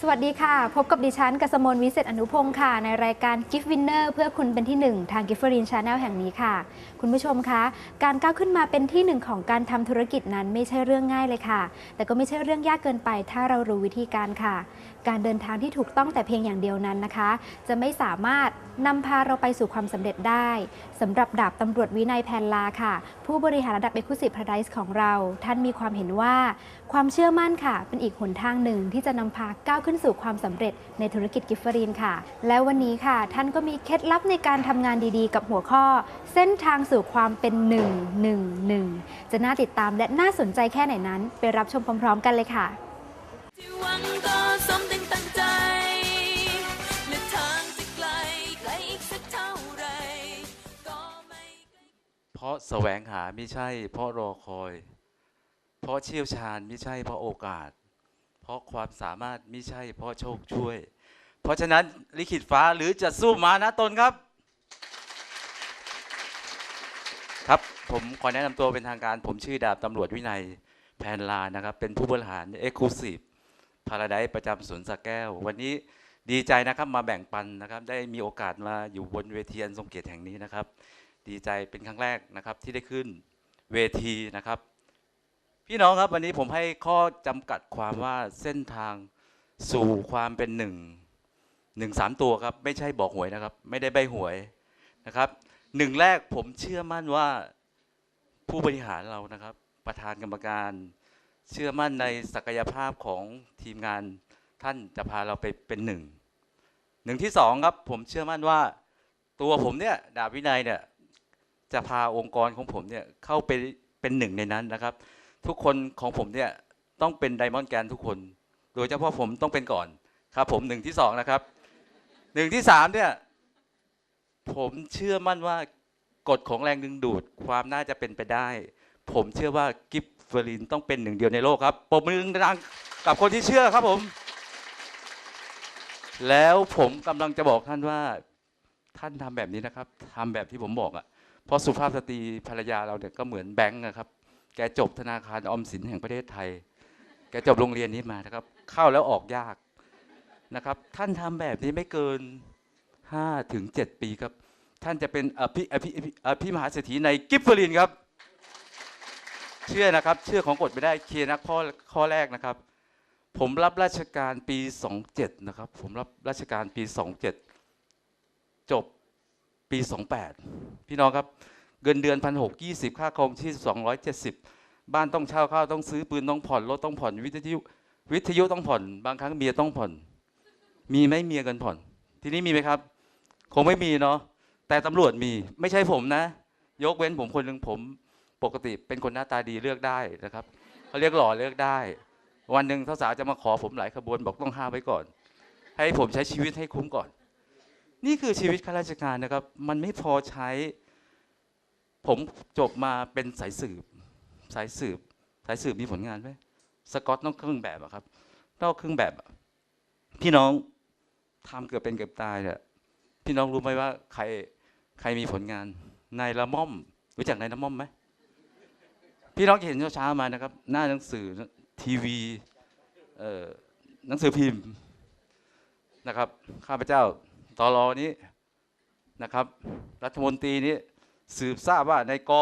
สวัสดีค่ะ พบกับดิฉันกสมนวิเศษอนุพงศ์ค่ะ ในรายการ Gift Winner เพื่อคุณเป็นที่หนึ่งทาง g i f t e r i n Channel แห่งนี้ค่ะ คุณผู้ชมคะ การก้าวขึ้นมาเป็นที่หนึ่งของการทำธุรกิจนั้นไม่ใช่เรื่องง่ายเลยค่ะ แต่ก็ไม่ใช่เรื่องยากเกินไป ถ้าเรารู้วิธีการค่ะ การเดินทางที่ถูกต้องแต่เพียงอย่างเดียวนั้นนะคะ จะไม่สามารถนำพาเราไปสู่ความสำเร็จได้สำหรับดาบตำรวจวินัยแพนลาค่ะ ผู้บริหารระดับ Exclusive Paradise ของเรา ท่านมีความเห็นว่า ความเชื่อมั่นค่ะ เป็นอีกหนทางหนึ่งที่จะนำพาก้าวขึ้นสู่ความสำเร็จในธุรกิจกิฟเฟอรีนค่ะ และวันนี้ค่ะ ท่านก็มีเคล็ดลับในการทำงานดีๆ กับหัวข้อ เส้นทางสู่ความเป็นหนึ่งหนึ่งหนึ่งจะน่าติดตามและน่าสนใจแค่ไหนนั้น ไปรับชมพร้อมๆ กันเลยค่ะเท่าไหรก็ไม่ไกลเพราะแสวงหาไม่ใช่ เพราะรอคอย เพราะเชี่ยวชาญไม่ใช่เพราะโอกาส เพราะความสามารถไม่ใช่เพราะโชคช่วย เพราะฉะนั้นลิขิตฟ้าหรือจะสู้มานะตนครับ ครับผมขอแนะนำตัวเป็นทางการ ผมชื่อดาบตำรวจวินัยแพนลานะครับ เป็นผู้บริหารเอ็กซ์คลูซีฟพาราไดประจำสวนสแก้ว วันนี้ดีใจนะครับมาแบ่งปันนะครับ ได้มีโอกาสมาอยู่บนเวทีอันทรงเกียรติแห่งนี้นะครับ ดีใจเป็นครั้งแรกนะครับที่ได้ขึ้นเวทีนะครับ พี่น้องครับวันนี้ผมให้ข้อจำกัดความว่าเส้นทางสู่ความเป็นหนึ่งหนึ่งสามตัวครับ ไม่ใช่บอกหวยนะครับ ไม่ได้ใบหวยนะครับหนึ่งแรกผมเชื่อมั่นว่าผู้บริหารเรานะครับ ประธานกรรมการ เชื่อมั่นในศักยภาพของทีมงานท่านจะพาเราไปเป็นหนึ่งหนึ่งที่สองครับผมเชื่อมั่นว่า ตัวผมเนี่ยดาบวินัยเนี่ยจะพาองค์กรของผมเนี่ยเข้าไปเป็นหนึ่งในนั้นนะครับ ทุกคนของผมเนี่ยต้องเป็นไดมอนด์แกนทุกคน โดยเฉพาะผมต้องเป็นก่อนครับผมหนึ่งที่สองนะครับหนึ่งที่สามเนี่ยผมเชื่อมั่นว่ากฎของแรงดึงดูดความน่าจะเป็นไปได้ ผมเชื่อว่ากิฟเฟอรินต้องเป็นหนึ่งเดียวในโลกครับปรบมือดังกับคนที่เชื่อครับผม แล้วผมกำลังจะบอกท่านว่าท่านทำแบบนี้นะครับทำแบบที่ผมบอกอะเพราะสุภาพสตรีภรรยาเราเนี่ยก็เหมือนแบงค์นะครับ แกจบธนาคารออมสินแห่งประเทศไทย แกจบโรงเรียนนี้มานะครับ เข้าแล้วออกยากนะครับ ท่านทำแบบนี้ไม่เกิน5ถึง7ปีครับ ท่านจะเป็นอภิอภิอภิอภิมหาเศรษฐีในกิฟเฟอรินครับ เชื่อนะครับ เชื่อของกฎไม่ได้เคลียร์นะข้อข้อแรกนะครับ ผมรับราชการปี 27 นะครับ ผมรับราชการปี 27 จบปี 28 พี่น้องครับ เงินเดือนพันหกยี่สิบค่าครองชีพสองร้อยเจ็ดสิบบ้านต้องเช่าข้าวต้องซื้อปืนต้องผ่อนรถต้องผ่อนวิทยุวิทยุต้องผ่อน บางครั้งเมียต้องผ่อน มีไหมเมียเงินผ่อน ทีนี้มีไหมครับ คงไม่มีเนาะแต่ตำรวจมีไม่ใช่ผมนะ ยกเว้นผมคนหนึ่งผมปกติเป็นคนหน้าตาดีเลือกได้นะครับเขาเรียกหล่อเลือกได้ วันหนึ่งสาวๆจะมาขอผมหลายขบวนบอกต้องห้ามไว้ก่อน ให้ผมใช้ชีวิตให้คุ้มก่อน นี่คือชีวิตข้าราชการนะครับ มันไม่พอใช้ ผมจบมาเป็นสายสืบ สายสืบ สายสืบมีผลงานไหมสกอตต้องเครื่องแบบอะครับนอกเครื่องแบบ พี่น้องทำเกือบเป็นเกือบตายเนี่ยพี่น้องรู้ไหมว่าใครใครมีผลงานนายละม่อม รู้จักนายละม่อมไหมพี่น้องจะเห็นเช้ามานะครับ หน้าหนังสือทีวีเอ่อหนังสือพิมพ์นะครับ ข้าพเจ้าตอรอนี้นะครับ รัฐมนตรีนี้ สืบทราบว่านายก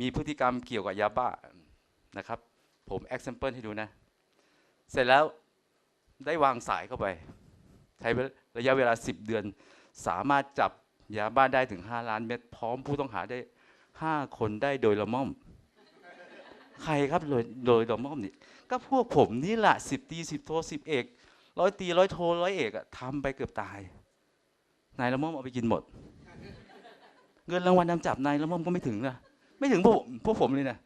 มีพฤติกรรมเกี่ยวกับยาบ้านะครับ ผม example ให้ดูนะ เสร็จแล้วได้วางสายเข้าไป ใช้ระยะเวลา 10 เดือน สามารถจับยาบ้าได้ถึง 5 ล้านเม็ดพร้อมผู้ต้องหาได้ 5 คนได้โดยละม่อม ใครครับโดยโดยละม่อมนี่ก็พวกผมนี่แหละสิบตีสิบโทสิบเอกร้อยตีร้อยโทร้อยเอกอะทำไปเกือบตายนายละม่อมเอาไปกินหมด เงินรางวัลนำจับนายละม่อมก็ไม่ถึงนะไม่ถึงพวกพวกผมเลยนะ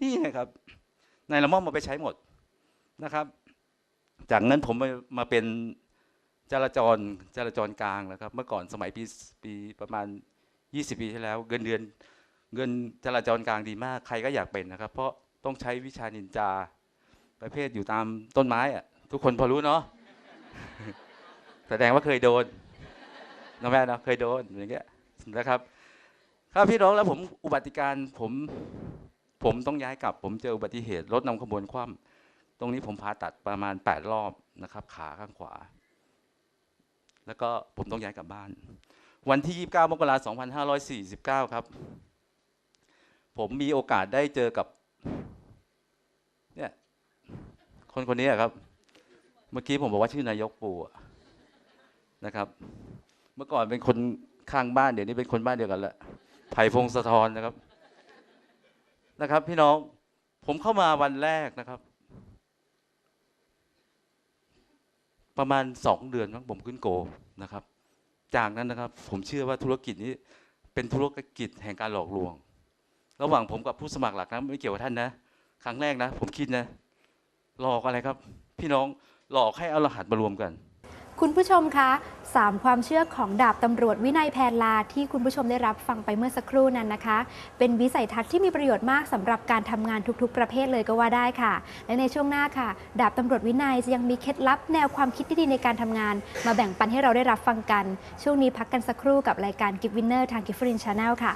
นี่ไงครับนายละม่อมมาไปใช้หมดนะครับ จากนั้นผมมามาเป็นจราจรจราจรกลางนะครับ เมื่อก่อนสมัยปีปีประมาณ 20 ปีที่แล้ว เงินเดือน เงินจราจรกลางดีมาก ใครก็อยากเป็นนะครับ เพราะต้องใช้วิชานินจาประเภทอยู่ตามต้นไม้อะทุกคนพอรู้เนาะแสดงว่าเคยโดนน้องแม่เนาะเคยโดนอย่างเงี้ย นะครับครับพี่น้องแล้วผมอุบัติการผมผมต้องย้ายกลับ ผมเจออุบัติเหตุรถนำขบวนคว่ำตรงนี้ผมผ่าตัดประมาณ 8 รอบนะครับ ขาข้างขวา แล้วก็ผมต้องย้ายกลับบ้าน วันที่ 29 มกราคม2549 ครับ ผมมีโอกาสได้เจอกับเนี่ยคนคนนี้ครับ เมื่อกี้ผมบอกว่าชื่อนายกปู่นะครับ เมื่อก่อนเป็นคน ข้างบ้านเดี๋ยวนี้เป็นคนบ้านเดียวกันแล้วไผ่พงศธรนะครับนะครับ พี่น้องผมเข้ามาวันแรกนะครับ ประมาณสองเดือนมั้งผมขึ้นโกนะครับ จากนั้นนะครับ ผมเชื่อว่าธุรกิจนี้ เป็นธุรกิจแห่งการหลอกลวง ระหว่างผมกับผู้สมัครหลักนะไม่เกี่ยวกับท่านนะครั้งแรกนะ ผมคิดนะหลอกอะไรครับ พี่น้องหลอกให้เอารหัสมารวมกัน คุณผู้ชมคะสามความเชื่อของดาบตำรวจวินัยแพนลาที่คุณผู้ชมได้รับฟังไปเมื่อสักครู่นั้นนะคะ เป็นวิสัยทัศน์ที่มีประโยชน์มากสำหรับการทำงานทุกๆ ประเภทเลยก็ว่าได้ค่ะ และในช่วงหน้าค่ะ ดาบตำรวจวินัยจะยังมีเคล็ดลับแนวความคิดที่ดีในการทำงาน มาแบ่งปันให้เราได้รับฟังกัน ช่วงนี้พักกันสักครู่กับรายการ Gift Winner ทาง Gift Channel ค่ะ